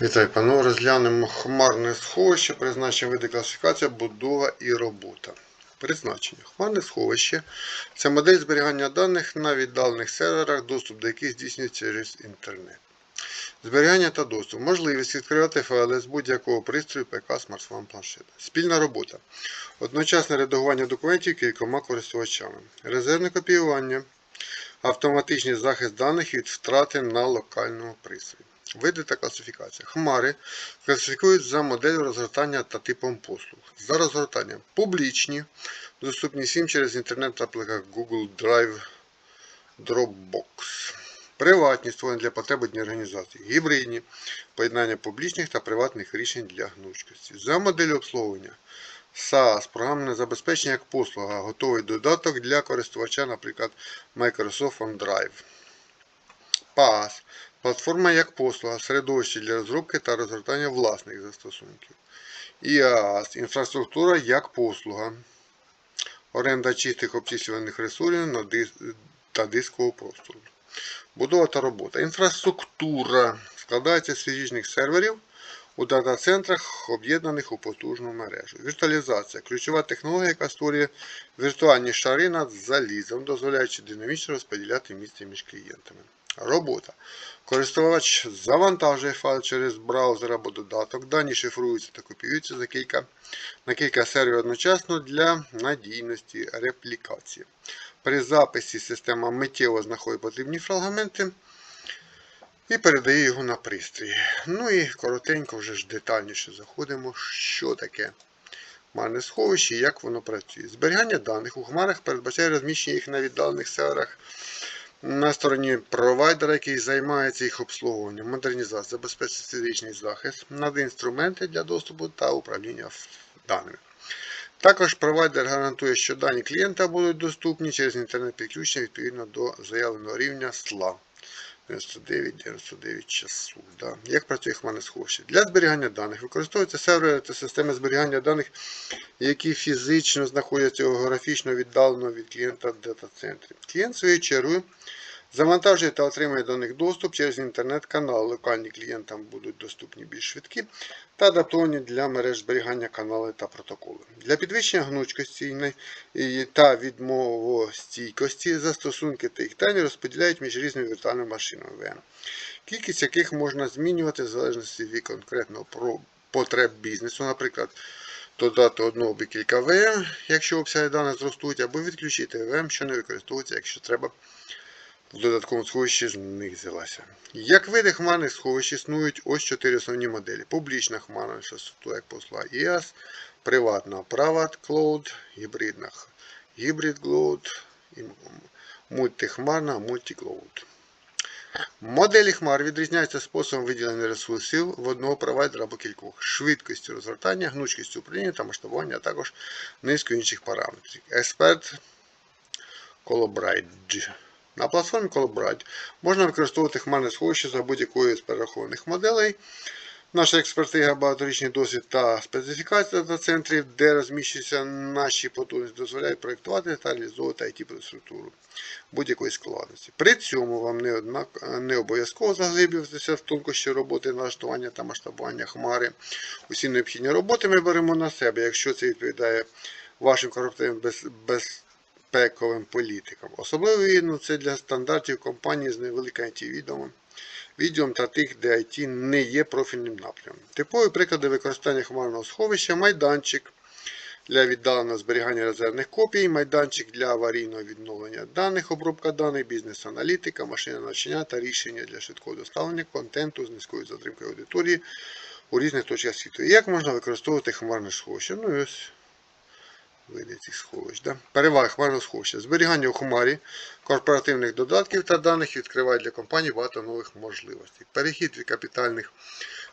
Вітаю, панове. Розглянемо хмарне сховище, призначення види класифікація, будова і робота. Призначення. Хмарне сховище це модель зберігання даних на віддалених серверах, доступ до яких здійснюється через інтернет. Зберігання та доступ. Можливість відкривати файли з будь-якого пристрою ПК, смартфон, планшета. Спільна робота. Одночасне редагування документів кількома користувачами. Резервне копіювання. Автоматичний захист даних від втрати на локальному пристрої. Види та класифікація. Хмари класифікують за моделлю розгортання та типом послуг. За розгортанням публічні, доступні всім через інтернет та апліках Google Drive, Dropbox. Приватні, створені для потреб однієї організації. Гібридні поєднання публічних та приватних рішень для гнучкості. За моделлю обслуговування. SaaS, програмне забезпечення як послуга, готовий додаток для користувача, наприклад, Microsoft OneDrive. PaaS Платформа як послуга, середовище для розробки та розгортання власних застосунків. IaaS інфраструктура як послуга. Оренда чистих обчислюваних ресурсів та дискового простору. Будова та робота. Інфраструктура складається з фізичних серверів у дата-центрах, об'єднаних у потужну мережу. Віртуалізація ключова технологія, яка створює віртуальні шари над залізом, дозволяючи динамічно розподіляти місце між клієнтами. Робота. Користувач завантажує файл через браузер або додаток. Дані шифруються та копіюються за кілька, на кілька серверів одночасно для надійності реплікації. При записі система миттєво знаходить потрібні фрагменти і передає його на пристрій. Ну і коротенько вже ж детальніше заходимо, що таке хмарне сховище і як воно працює. Зберігання даних у хмарах передбачає розміщення їх на віддалених серверах на стороні провайдера, який займається їх обслуговуванням, модернізація, забезпечить фізичний захист, надає інструменти для доступу та управління даними. Також провайдер гарантує, що дані клієнта будуть доступні через інтернет-підключення відповідно до заявленого рівня SLA. 99-99 часу. Да. Як працює хмарне сховище? Для зберігання даних використовуються сервери та системи зберігання даних, які фізично знаходяться географічно віддалено від клієнта в дата-центрі. Клієнт своєю чергою завантажує та отримує до них доступ через інтернет-канал. Локальні клієнтам будуть доступні більш швидкі та адаптовані для мереж зберігання канали та протоколи. Для підвищення гнучкості та відмовостійкості застосунки та їх дані розподіляють між різними віртуальними машинами VM, кількість яких можна змінювати в залежності від конкретного потреб бізнесу, наприклад. Додати одну або кілька VM, якщо обсяги даних зростуть, або відключити VM, що не використовується, якщо треба в додатковому сховищі з них взялася. Як види хмарних сховищ існують ось чотири основні моделі. Публічна хмарна інфраструктура, як посла IaaS, приватна Private Cloud, гібридна Hybrid Cloud і мультихмарна Multicloud. Моделі хмар відрізняються способом виділення ресурсів в одного провайдера або кількох, швидкістю розгортання, гнучкістю управління та масштабування, а також низкою інших параметрів. Експерт Colobride. На платформі Colobride можна використовувати хмарне сховище за будь-якою з перерахованих моделей. Наша експертиза, багаторічний досвід та специфікація дата-центрів, де розміщуються наші потужності, дозволяють проєктувати та реалізовувати IT-структуру будь-якої складності. При цьому вам не, однак, не обов'язково заглиблюватися в тонкощі роботи, налаштування та масштабування хмари. Усі необхідні роботи ми беремо на себе, якщо це відповідає вашим корпоративним без, без безпековим політикам. Особливо вірно це для стандартів компаній з невеликим it відомом відділом та тих, де IT не є профільним напрямом. Типові приклади використання хмарного сховища майданчик для віддаленого зберігання резервних копій, майданчик для аварійного відновлення даних, обробка даних, бізнес-аналітика, машина навчання та рішення для швидкого доставлення контенту з низькою затримкою аудиторії у різних точках світу. І як можна використовувати хмарне сховище? Ну ось види цих сховищ. Да? Переваги хмарного сховища. Зберігання у хмарі корпоративних додатків та даних відкриває для компаній багато нових можливостей. Перехід від капітальних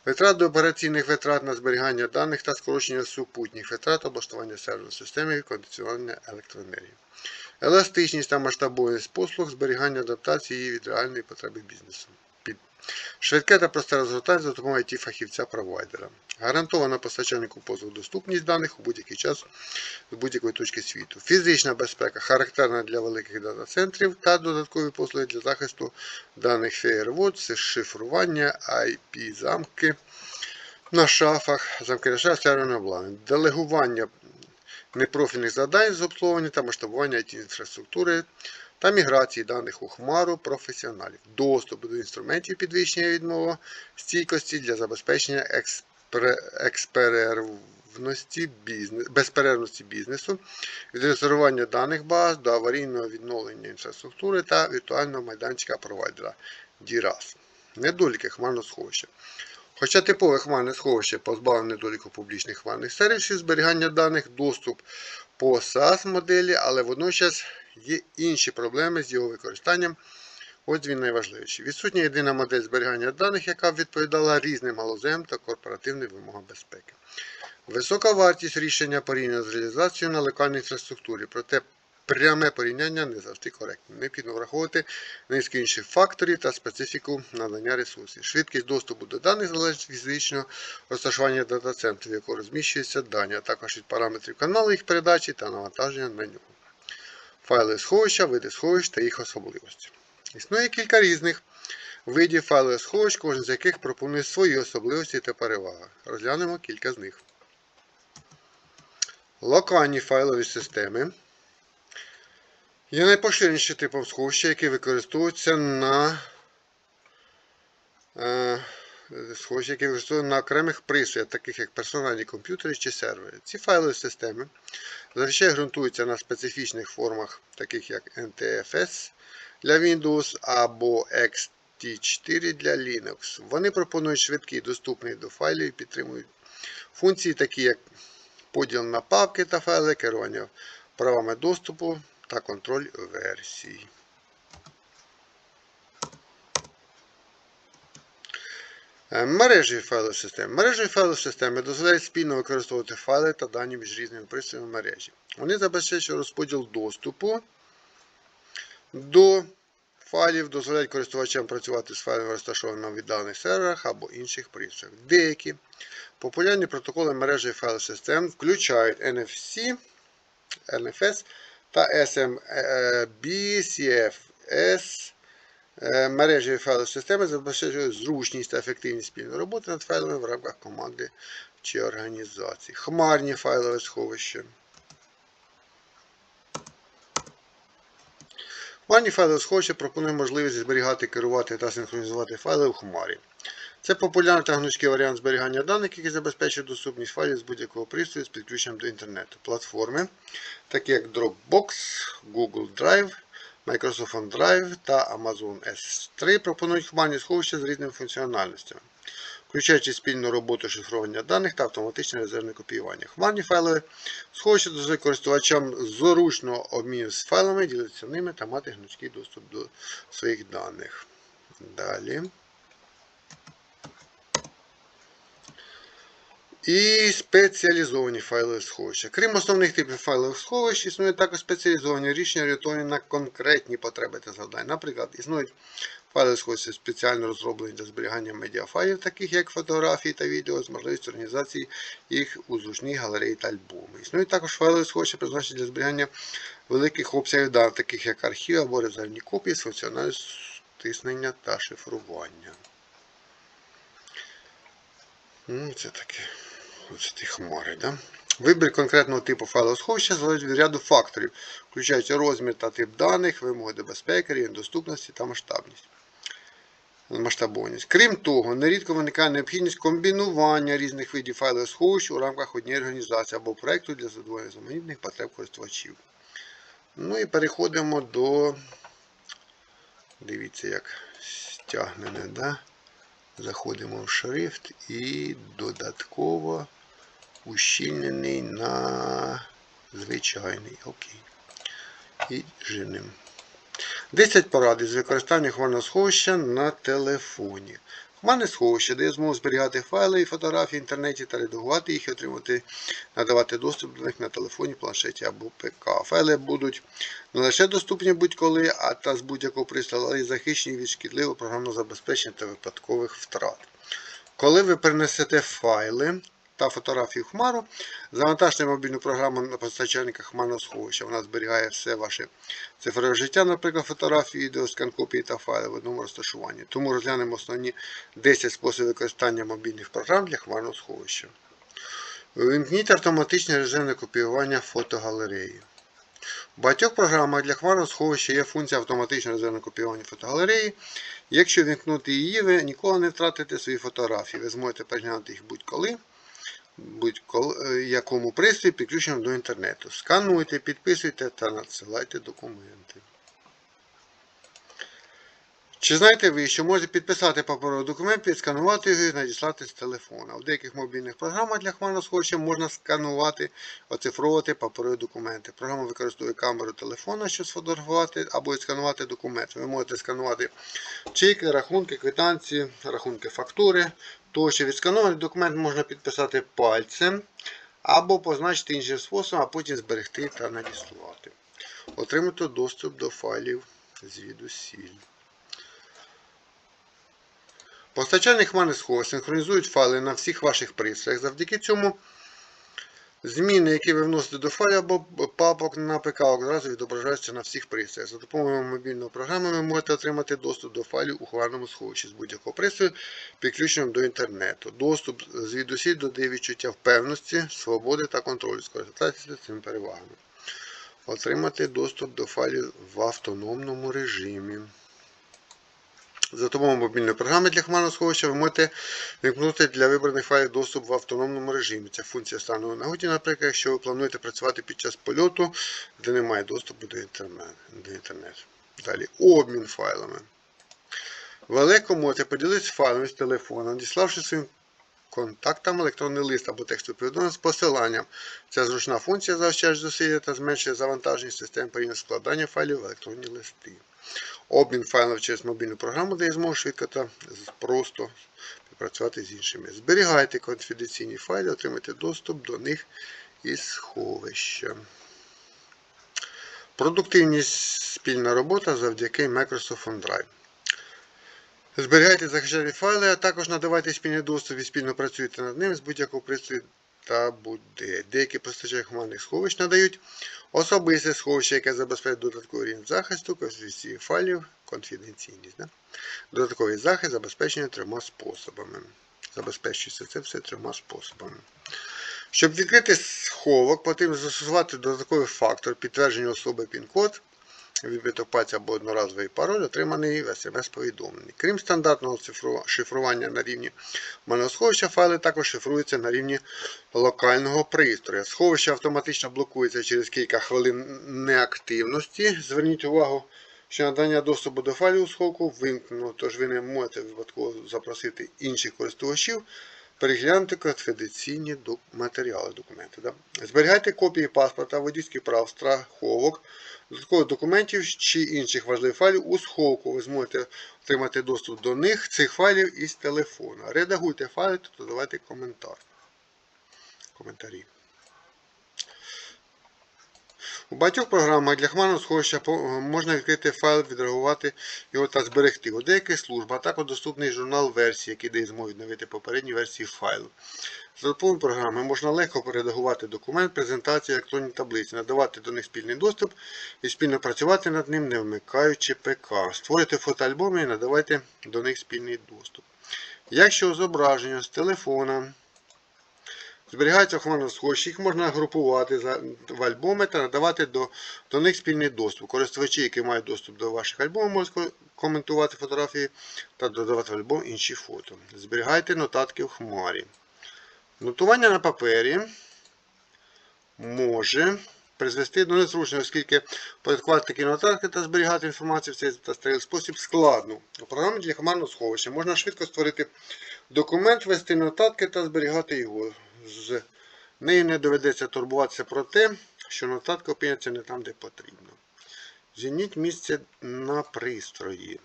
витрат до операційних витрат на зберігання даних та скорочення супутніх витрат облаштування серверної системи і кондиціонування електроенергії. Еластичність та масштабованість послуг, зберігання адаптації від реальної потреби бізнесу. Швидке та просте розгортання за допомогою it фахівця провайдера. Гарантована постачальнику послуг доступність даних у будь-який час з будь-якої точки світу. Фізична безпека характерна для великих дата-центрів та додаткові послуги для захисту даних Firewall, шифрування, IP-замки на шафах, замки на шафах, серверне обладнання, делегування непрофільних завдань з обслуговування та масштабування it інфраструктури та міграції даних у хмару професіоналів, доступ до інструментів підвищення відмови стійкості для забезпечення експерервності бізнес, безперервності бізнесу, від даних баз до аварійного відновлення інфраструктури та віртуального майданчика провайдера DRAS. Недоліки хмарного сховища. Хоча типове хмарне сховище позбавлене недоліку публічних хмарних сервісів зберігання даних, доступ по SaaS моделі, але водночас є інші проблеми з його використанням. Ось він найважливіший. Відсутня єдина модель зберігання даних, яка відповідала різним галузям та корпоративним вимогам безпеки. Висока вартість рішення порівняно з реалізацією на локальній інфраструктурі, проте пряме порівняння не завжди коректне. Необхідно враховувати низку інших факторів та специфіку надання ресурсів. Швидкість доступу до даних залежить від фізичного розташування дата-центру, в якому розміщуються дані, а також від параметрів каналу їх передачі та навантаження на нього. Файли сховища, види сховищ та їх особливості. Існує кілька різних видів файлових сховищ, кожен з яких пропонує свої особливості та переваги. Розглянемо кілька з них. Локальні файлові системи є найпоширенішим типом сховища, який використовується на е, сховища, які використовуються на окремих пристроях, таких як персональні комп'ютери чи сервери. Ці файлові системи зазвичай ґрунтуються на специфічних формах, таких як NTFS для Windows або XT4 для Linux. Вони пропонують швидкий доступний до файлів і підтримують функції, такі як поділ на папки та файли, керування правами доступу та контроль версій. Е, Мережі файлової системи. Мережі файлової системи дозволяють спільно використовувати файли та дані між різними пристроями мережі. Вони забезпечують розподіл доступу до файлів, дозволяють користувачам працювати з файлами, розташованими на віддалених серверах або інших пристроях. Деякі популярні протоколи мережі файлових систем включають NFC, NFS та SMB, CFS. Е, Мережі файлової системи забезпечують зручність та ефективність спільної роботи над файлами в рамках команди чи організації. Хмарні файлове сховище. Хмарні файлове сховище пропонує можливість зберігати, керувати та синхронізувати файли у хмарі. Це популярний та гнучкий варіант зберігання даних, який забезпечує доступність файлів з будь-якого пристрою з підключенням до інтернету. Платформи, такі як Dropbox, Google Drive, Microsoft OneDrive та Amazon S3 пропонують хмарні сховища з різними функціональностями, включаючи спільну роботу шифрування даних та автоматичне резервне копіювання. Хмарні файлові сховища дозволяють користувачам зручно обміну з файлами, ділитися ними та мати гнучкий доступ до своїх даних. Далі. І спеціалізовані файлові сховища. Крім основних типів файлових сховищ, існують також спеціалізовані рішення, орієнтовані на конкретні потреби та завдання. Наприклад, існують файли сховища спеціально розроблені для зберігання медіафайлів, таких як фотографії та відео, з можливістю організації їх у зручній галереї та альбоми. Існують також файли сховища, призначені для зберігання великих обсягів даних, таких як архів або резервні копії з функціональністю стиснення та шифрування. Ну, Це таке. Ті хмари. Да? Вибір конкретного типу файлового сховища залежить від ряду факторів, включаючи розмір та тип даних, вимоги до безпеки, рівень доступності та масштабність. масштабованість. Крім того, нерідко виникає необхідність комбінування різних видів файлових сховищ у рамках однієї організації або проєкту для задоволення заманітних потреб користувачів. Ну і переходимо до. Дивіться, як стягнене. Да? Заходимо в шрифт і додатково ущільнений на звичайний. Окей. І женим. 10 порад із використання хвального сховища на телефоні. Хмарне сховище дає змогу зберігати файли і фотографії в інтернеті та редагувати їх і отримати, надавати доступ до них на телефоні, планшеті або ПК. Файли будуть не лише доступні будь-коли, а та з будь-якого пристрою, але й захищені від шкідливого програмного забезпечення та випадкових втрат. Коли ви перенесете файли та фотографії в хмару, завантажте мобільну програму на постачальника хмарного сховища. Вона зберігає все ваше цифрове життя, наприклад, фотографії, відео, скан копії та файли в одному розташуванні. Тому розглянемо основні 10 способів використання мобільних програм для хмарного сховища. Вимкніть автоматичне режимне копіювання фотогалереї. У багатьох програмах для хмарного сховища є функція автоматичного резервного копіювання фотогалереї. Якщо вімкнути її, ви ніколи не втратите свої фотографії. Ви зможете переглянути їх будь-коли, будь-якому пристрої, підключеному до інтернету. Скануйте, підписуйте та надсилайте документи. Чи знаєте ви, що можете підписати паперовий документ, відсканувати його і надіслати з телефона? У деяких мобільних програмах для хмарного сховища можна сканувати, оцифровувати паперові документи. Програма використовує камеру телефона, щоб сфотографувати або відсканувати документ. Ви можете сканувати чеки, рахунки, квитанції, рахунки фактури. Тощо відсканований документ можна підписати пальцем або позначити іншим способом, а потім зберегти та надіслати. Отримати доступ до файлів звідусіль. Постачальник хмарних синхронізують файли на всіх ваших пристроях. Завдяки цьому зміни, які ви вносите до файлів або папок на ПК, одразу відображаються на всіх пристроях. За допомогою мобільної програми ви можете отримати доступ до файлів у хмарному сховищі з будь-якого пристрою, підключеним до інтернету. Доступ звідусіль додає відчуття впевненості, свободи та контролю. Скористатися цими перевагами. Отримати доступ до файлів в автономному режимі. За допомогою мобільної програми для хмарного сховища ви можете вимкнути для вибраних файлів доступ в автономному режимі. Ця функція стане у нагоді, наприклад, якщо ви плануєте працювати під час польоту, де немає доступу до інтернету. Далі обмін файлами. Ви легко можете поділитися файлами з телефона, надіславши своїм контактам електронний лист або текстове повідомлення з посиланням. Ця зручна функція заощаджує зусилля та зменшує завантаження систем порівняно складання файлів в електронні листи. Обмін файлів через мобільну програму дає змогу швидко просто співпрацювати з іншими. Зберігайте конфіденційні файли, отримайте доступ до них із сховища. Продуктивність спільна робота завдяки Microsoft OneDrive. Зберігайте захищені файли, а також надавайте спільний доступ і спільно працюйте над ним з будь-якого пристрою та будь-де. Деякі постачальні хмарних сховищ надають особисте сховище, яке забезпечує додатковий рівень захисту, конфіденційних файлів, конфіденційність. Да? Додатковий захист забезпечення трьома способами. Забезпечується це все трьома способами. Щоб відкрити сховок, потрібно застосувати додатковий фактор підтвердження особи пін-код відбиток пальця або одноразовий пароль, отриманий в смс-повідомленні. Крім стандартного шифрування на рівні моносховища, файли також шифруються на рівні локального пристрою. Сховище автоматично блокується через кілька хвилин неактивності. Зверніть увагу, що надання доступу до файлів у сховку вимкнено, тож ви не можете випадково запросити інших користувачів. Перегляньте конфіденційні матеріали документи. Да? Зберігайте копії паспорта, водійських прав, страховок, додаткових документів чи інших важливих файлів у сховку. Ви зможете отримати доступ до них, цих файлів із телефона. Редагуйте файли та додавайте коментар. коментарі. У багатьох програмах для хмарного сховища можна відкрити файл, відреагувати його та зберегти. У деяких службах також доступний журнал версій, який дає змогу відновити попередні версії файлу. За допомогою програми можна легко передагувати документ, презентацію, електронні таблиці, надавати до них спільний доступ і спільно працювати над ним, не вмикаючи ПК. Створюйте фотоальбоми і надавайте до них спільний доступ. Якщо зображення з телефона. Зберігаються в хмарному сховищі, їх можна групувати в альбоми та надавати до до них спільний доступ. Користувачі, які мають доступ до ваших альбомів, можуть коментувати фотографії та додавати в альбом інші фото. Зберігайте нотатки в хмарі. Нотування на папері може призвести до незручності, оскільки порядкувати такі нотатки та зберігати інформацію в цей та старий спосіб складно. У програмі для хмарного сховища можна швидко створити документ, ввести нотатки та зберігати його з нею не доведеться турбуватися про те, що нотатка опиняться не там, де потрібно. Звільніть місце на пристрої.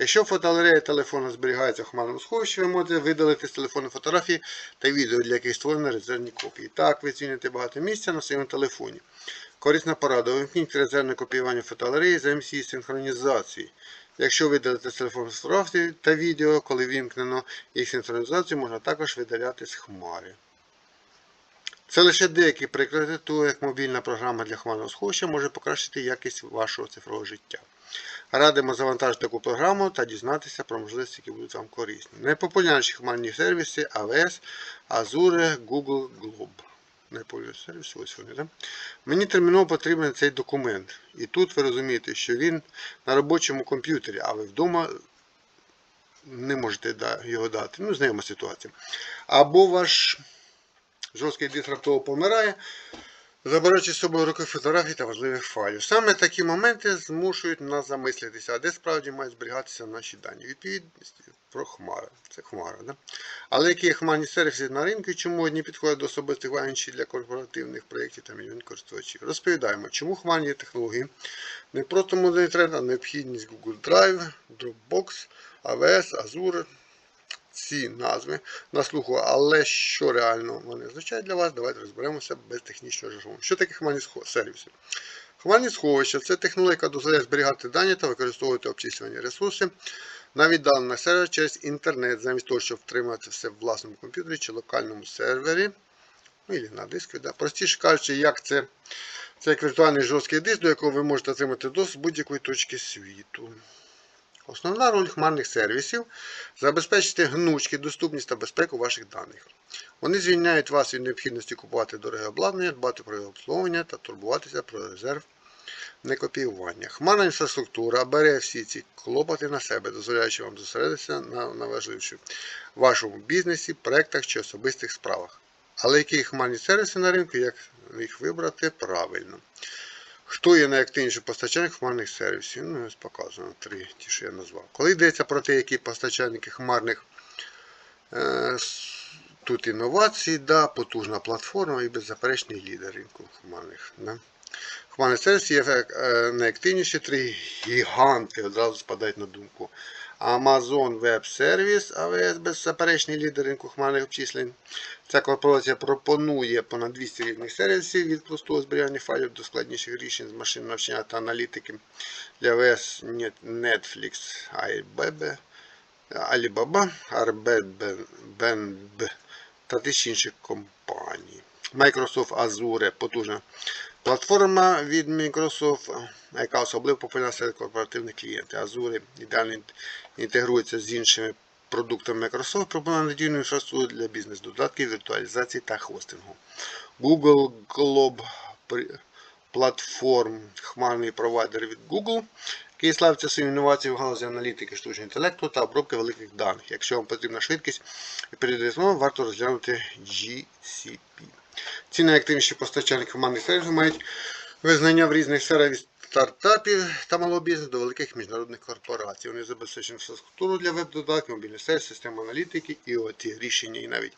Якщо фотогалерея телефону зберігається в хмарному сховищі, ви можете видалити з телефону фотографії та відео, для яких створені резервні копії. Так, ви звільните багато місця на своєму телефоні. Корисна порада. Увімкніть резервне копіювання фотогалереї замість її синхронізації. Якщо видалити з телефону фотографії та відео, коли вімкнено їх синхронізацію, можна також видаляти з хмари. Це лише деякі приклади того, як мобільна програма для хмарного сховища може покращити якість вашого цифрового життя. Радимо завантажити таку програму та дізнатися про можливості, які будуть вам корисні. Найпопулярніші хмарні сервіси AWS, Azure, Google Globe. Сервіси, ось вони, да? Мені терміново потрібен цей документ. І тут ви розумієте, що він на робочому комп'ютері, а ви вдома не можете його дати. Ну, знайома ситуація. Або ваш жорсткий диск раптово помирає, забираючи з собою роки фотографій та важливих файлів. Саме такі моменти змушують нас замислитися, а де справді мають зберігатися наші дані. Відповідності про хмару. Це хмара. Да? Але які є хмарні сервіси на ринку і чому одні підходять до особистих, інші для корпоративних проєктів та мільйонів користувачів? Розповідаємо, чому хмарні технології не просто модний тренд, а необхідність Google Drive, Dropbox, AWS, Azure. Ці назви на слуху, але що реально вони означають для вас, давайте розберемося без технічного жаргону. Що таке хмарні сервіси? Хмарні сховища це технологія, яка дозволяє зберігати дані та використовувати обчислювані ресурси на віддалених серверах через інтернет, замість того, щоб втримати все в власному комп'ютері чи локальному сервері. Ну, і на диску. Да. Простіше кажучи, як це, це як віртуальний жорсткий диск, до якого ви можете отримати доступ з будь-якої точки світу. Основна роль хмарних сервісів забезпечити гнучкість, доступність та безпеку ваших даних. Вони звільняють вас від необхідності купувати дороге обладнання, дбати про його обслуговування та турбуватися про резерв некопіювання. Хмарна інфраструктура бере всі ці клопоти на себе, дозволяючи вам зосередитися на найважливіші в вашому бізнесі, проектах чи особистих справах. Але які хмарні сервіси на ринку, як їх вибрати правильно? Хто є найактивніший постачальник хмарних сервісів? Ну, ось показано три, ті, що я назвав. Коли йдеться про те, які постачальники хмарних е, тут інновації, да, потужна платформа і беззаперечний лідер ринку хмарних. Да. Хмарний сервіс є е, найактивніші три гіганти, одразу спадають на думку. Amazon Web Service, AWS беззаперечний лідер ринку хмарних обчислень. Ця корпорація пропонує понад 200 різних сервісів від простого зберігання файлів до складніших рішень з машин навчання та аналітики для AWS Net- Netflix, Alibaba, Airbnb та тисячі інших компаній. Microsoft Azure потужна платформа від Microsoft, яка особливо популярна серед корпоративних клієнтів. Azure ідеально інтегрується з іншими продуктами Microsoft, пропонує надійну інфраструктуру для бізнес-додатків, віртуалізації та хостингу. Google Globe платформ, хмарний провайдер від Google, який славиться своїм інноваціями в галузі аналітики штучного інтелекту та обробки великих даних. Якщо вам потрібна швидкість і періодизм, варто розглянути GCP. Ці найактивніші постачальники командних сервісів мають визнання в різних сферах від стартапів та малого бізнесу до великих міжнародних корпорацій. Вони забезпечують інфраструктуру для веб-додатків, мобільний сервіс, систему аналітики, IoT, рішення і навіть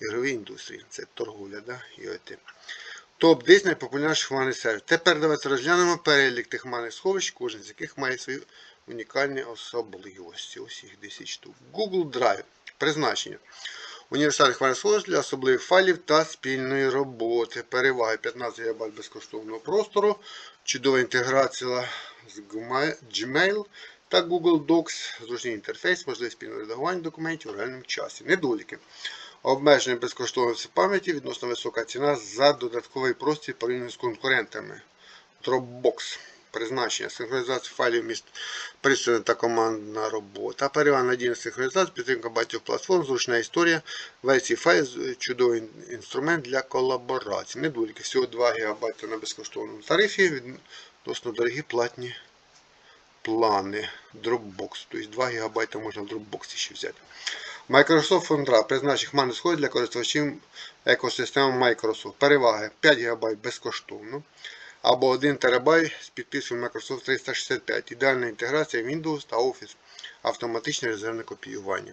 ігрові індустрії. Це торговля, да? IoT. Топ-10 найпопулярніших хмарних сервісів. Тепер давайте розглянемо перелік тих хмарних сховищ, кожен з яких має свої унікальні особливості. Ось їх 10 штук. Google Drive. Призначення. Універсальний хмарний сховищ для особливих файлів та спільної роботи. Переваги 15 ГБ безкоштовного простору, чудова інтеграція з Gmail- Gmail та Google Docs, зручний інтерфейс, можливість спільного редагування документів у реальному часі. Недоліки. Обмеження безкоштовності пам'яті, відносно висока ціна за додатковий простір порівняно з конкурентами. Dropbox. Призначення, синхронізація файлів міст пристрої та командна робота. Перевага синхронізація, підтримка багатьох платформ, зручна історія, версії файлів, чудовий інструмент для колаборації. Недоліки. Всього 2 ГБ на безкоштовному тарифі, відносно дорогі платні плани. Dropbox. Тобто 2 ГБ можна в Dropbox ще взяти. Microsoft OneDrive призначить хмарний сход для користувачів екосистеми Microsoft. Переваги 5 ГБ безкоштовно. Або 1 ТБ з підписом Microsoft 365. Ідеальна інтеграція Windows та Office. Автоматичне резервне копіювання.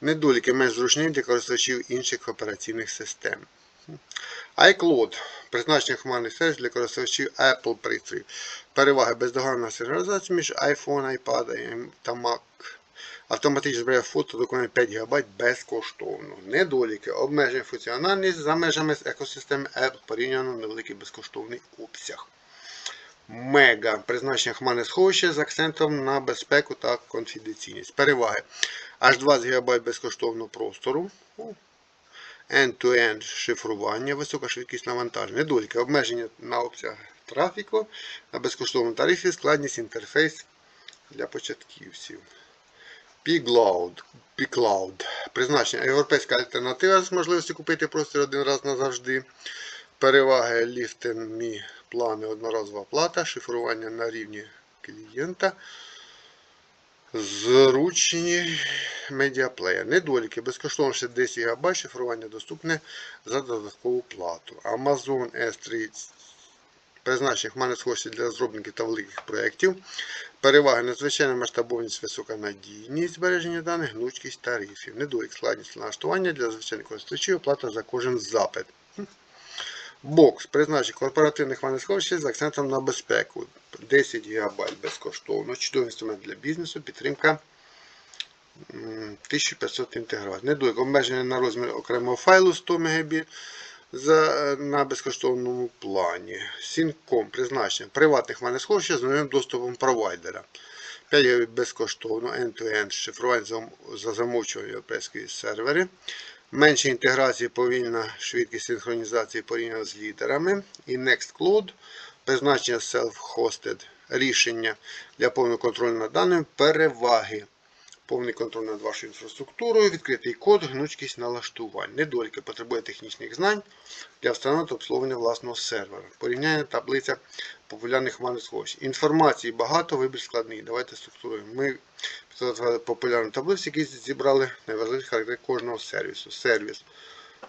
Недоліки менш зручні для користувачів інших операційних систем. iCloud призначення хмарних сервіс для користувачів Apple пристроїв. Переваги бездоганна синхронізація між iPhone, iPad та Mac. Автоматично збирає фото документ 5 ГБ безкоштовно. Недоліки. Обмеження функціональність за межами екосистеми App порівняно невеликий безкоштовний обсяг. Мега. Призначення хмарне сховище з акцентом на безпеку та конфіденційність. Переваги. Аж 20 ГБ безкоштовного простору. End-to-end шифрування, висока швидкість навантаження. Недоліки. Обмеження на обсяг трафіку, на безкоштовному тарифі, складність інтерфейс для початківців. P-Cloud. Призначення. Європейська альтернатива з можливістю купити простір один раз назавжди. Переваги ліфтинні плани одноразова плата, шифрування на рівні клієнта. Зручні медіаплеєр. Недоліки. Безкоштовно ще 10 ГБ, шифрування доступне за додаткову плату. Amazon S3 призначення хмарне схожі для розробників та великих проєктів. Переваги надзвичайна масштабовність, висока надійність збереження даних, гнучкість тарифів. Недолік складність налаштування для звичайних користувачів, оплата за кожен запит. Бокс призначення корпоративних хмарних з акцентом на безпеку. 10 ГБ безкоштовно. Чудовий інструмент для бізнесу, підтримка 1500 інтеграцій. Недолік обмеження на розмір окремого файлу 100 МБ за, е, на безкоштовному плані. Сінком призначення приватних хмарних з новим доступом провайдера. 5 ГБ безкоштовно, end-to-end шифрування за, за замовчування європейської сервери. Менше інтеграції, повільна швидкість синхронізації порівняно з лідерами. І Nextcloud, призначення self-hosted рішення для повного контролю над даними, переваги. Повний контроль над вашою інфраструктурою, відкритий код, гнучкість налаштувань. Недоліки потребує технічних знань для встановлення та обслуговування власного сервера. Порівняння таблиця популярних сховищ. Інформації багато, вибір складний. Давайте структуруємо. Ми підготували популярну таблицю, які зібрали найважливіші характеристики кожного сервісу. Сервіс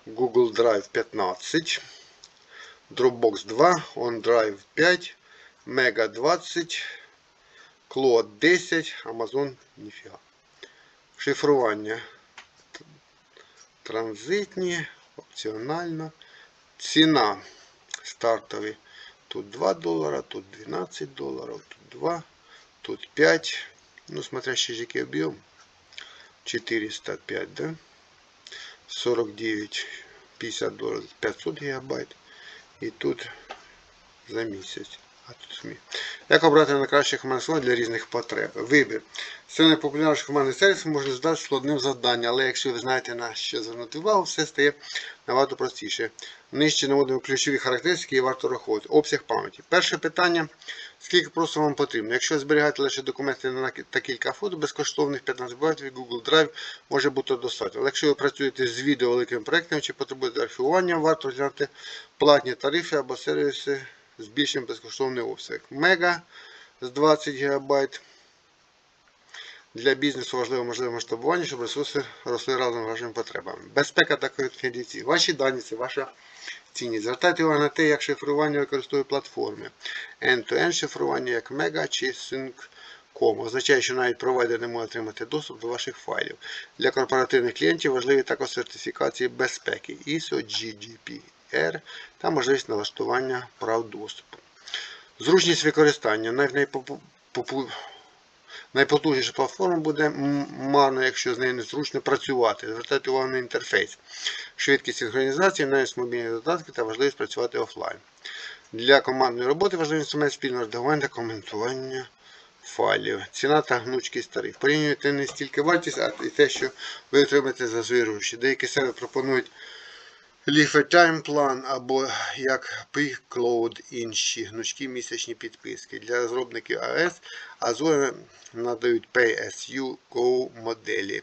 Google Drive 15, Dropbox 2, OneDrive 5, Mega 20, Cloud 10, Amazon ніфіга. Шифрування транзитні, опціонально. Ціна стартові. Тут 2 долара, тут 12 доларів, тут 2, тут 5. Ну, смотря ще який об'єм. 405, да? 49, 50 доларів, 500 гігабайт. І тут за місяць. А тут СМІ. Як обрати найкраще хмарне для різних потреб? Вибір. Це найпопулярніший хмарний сервіс може здати складним завданням, але якщо ви знаєте на що звернути увагу, все стає набагато простіше. Нижче наводимо ключові характеристики і варто рахувати. Обсяг пам'яті. Перше питання: скільки просто вам потрібно? Якщо зберігаєте лише документи та кілька фото, безкоштовних 15 ГБ від Google Drive може бути достатньо. Але якщо ви працюєте з відео великими проектами чи потребуєте архівування, варто розглянути платні тарифи або сервіси з більшим безкоштовний обсяг. Мега з 20 ГБ. Для бізнесу важливо можливе масштабування, щоб ресурси росли разом з вашими потребами. Безпека та конфіденційність. Ваші дані це ваша цінність. Звертайте увагу на те, як шифрування використовує платформи. End-to-end шифрування як Mega чи Sync.com. Означає, що навіть провайдер не може отримати доступ до ваших файлів. Для корпоративних клієнтів важливі також сертифікації безпеки ISO, GDPR та можливість налаштування прав доступу. Зручність використання. Найпотужніша платформа буде марно, якщо з нею незручно працювати. Звертайте увагу на інтерфейс. Швидкість синхронізації, навіть мобільні додатки та важливість працювати офлайн. Для командної роботи важливий інструмент спільного редагування та коментування файлів. Ціна та гнучкість тариф. Порівнюйте не стільки вартість, а і те, що ви отримаєте за свої гроші. Деякі сервери пропонують Lifetime план або як P-Cloud інші гнучкі місячні підписки. Для розробників iOS Azure надають Pay-as-you-go моделі.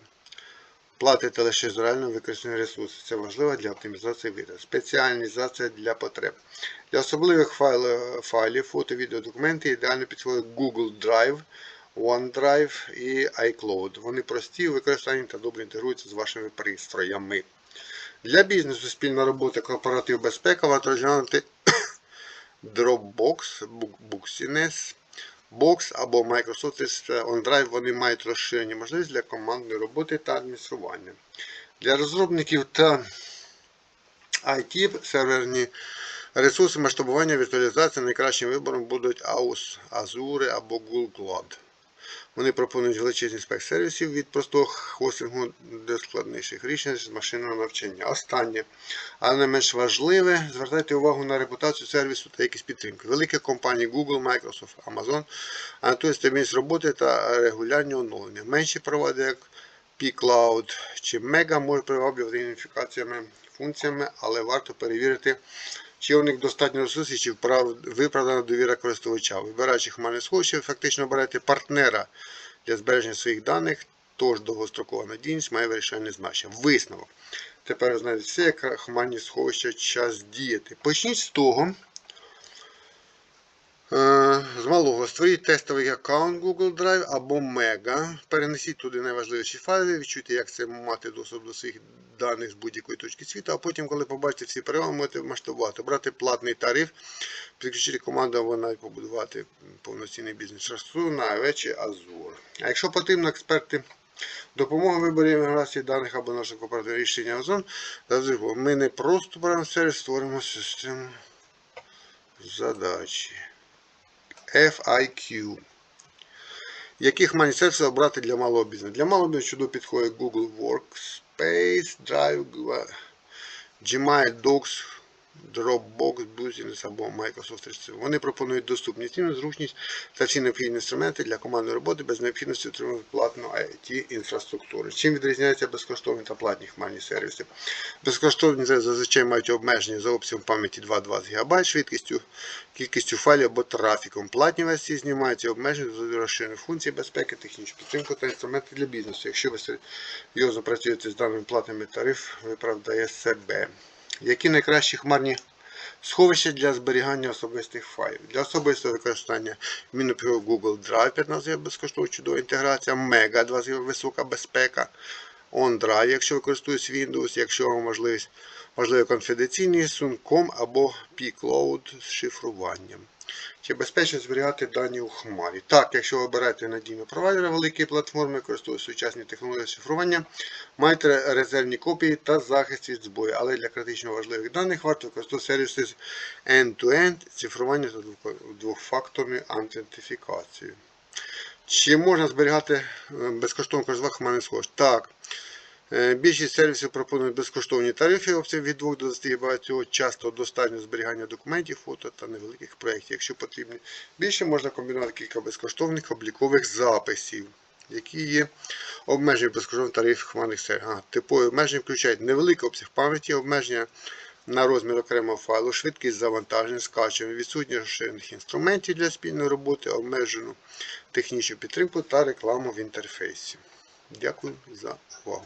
Платите лише з реально використаних ресурсів. Це важливо для оптимізації витрат. Спеціалізація для потреб. Для особливих файлів, файлів фото, відео, документи ідеально підходить Google Drive, OneDrive і iCloud. Вони прості у використанні та добре інтегруються з вашими пристроями. Для бізнесу спільна робота корпоратив безпека варто розглянути Dropbox, Booksines, Box або Microsoft OneDrive. Вони мають розширені можливості для командної роботи та адміністрування. Для розробників та IT серверні ресурси масштабування віртуалізації найкращим вибором будуть AUS, Azure або Google Cloud. Вони пропонують величезний спектр сервісів від простого хостингу до складніших рішень з машинного навчання. Останнє, але не менш важливе, звертайте увагу на репутацію сервісу та якість підтримки. Великі компанії Google, Microsoft, Amazon гарантують стабільність роботи та регулярні оновлення. Менші провайдери, як P-Cloud чи Mega, можуть приваблювати ідентифікаціями, функціями, але варто перевірити, чи у них достатньо ресурсів, чи виправдана довіра користувача. Вибираючи хмарне сховище, ви фактично обираєте партнера для збереження своїх даних, тож довгострокова надійність має вирішальне значення. Висновок. Тепер знаєте все, як хмарні сховища час діяти. Почніть з того, З малого створіть тестовий аккаунт Google Drive або Mega. Перенесіть туди найважливіші файли, відчуйте, як це мати доступ до своїх даних з будь-якої точки світу, а потім, коли побачите всі переваги, можете масштабувати, брати платний тариф, підключити команду або навіть побудувати повноцінний бізнес ресурс на чи А якщо потрібно, експерти допомоги в виборі міграції даних або наше кооперативне рішення Озон, ми не просто беремо сервіс, створимо систему задачі. FIQ. Яких маніцерсів обрати для малого бізнесу? Для малого бізнесу чудово підходить Google Workspace, Drive, Gmail, Docs, Dropbox, Business або Microsoft 365. Вони пропонують доступні ціни, зручність та всі необхідні інструменти для командної роботи без необхідності отримати платну IT інфраструктуру. Чим відрізняються безкоштовні та платні хмарні сервіси? Безкоштовні зазвичай мають обмеження за обсягом пам'яті 2,20 ГБ, швидкістю, кількістю файлів або трафіком. Платні версії знімаються обмеження з розширених функцій безпеки, технічну підтримку та інструменти для бізнесу. Якщо ви серйозно працюєте з даними платними тариф, виправдає себе. Які найкращі хмарні сховища для зберігання особистих файлів? Для особистого використання Мінопіо Google Drive 15 ГБ безкоштовно чудова інтеграція, Mega 20 ГБ висока безпека, OnDrive, якщо ви Windows, якщо вам можливість, можливо конфіденційність, Suncom або P-Cloud з шифруванням. Чи безпечно зберігати дані у хмарі? Так, якщо ви обираєте надійного провайдера великої платформи, користуєтесь сучасні технології шифрування, маєте резервні копії та захист від збою. Але для критично важливих даних варто використовувати сервіси з end-to-end цифрування та двохфакторною аутентифікацією. Чи можна зберігати е, безкоштовно користувати хмарний схож? Так. Е, Більшість сервісів пропонують безкоштовні тарифи обсяг від 2 до 10 ГБ. Цього часто достатньо зберігання документів, фото та невеликих проєктів. Якщо потрібно більше, можна комбінувати кілька безкоштовних облікових записів, які є обмежені безкоштовних тарифів хмарних сервісів. Типові обмеження включають невеликий обсяг пам'яті, обмеження на розмір окремого файлу, швидкість завантаження, скачування, відсутність розширених інструментів для спільної роботи, обмежену технічну підтримку та рекламу в інтерфейсі. Дякую за увагу.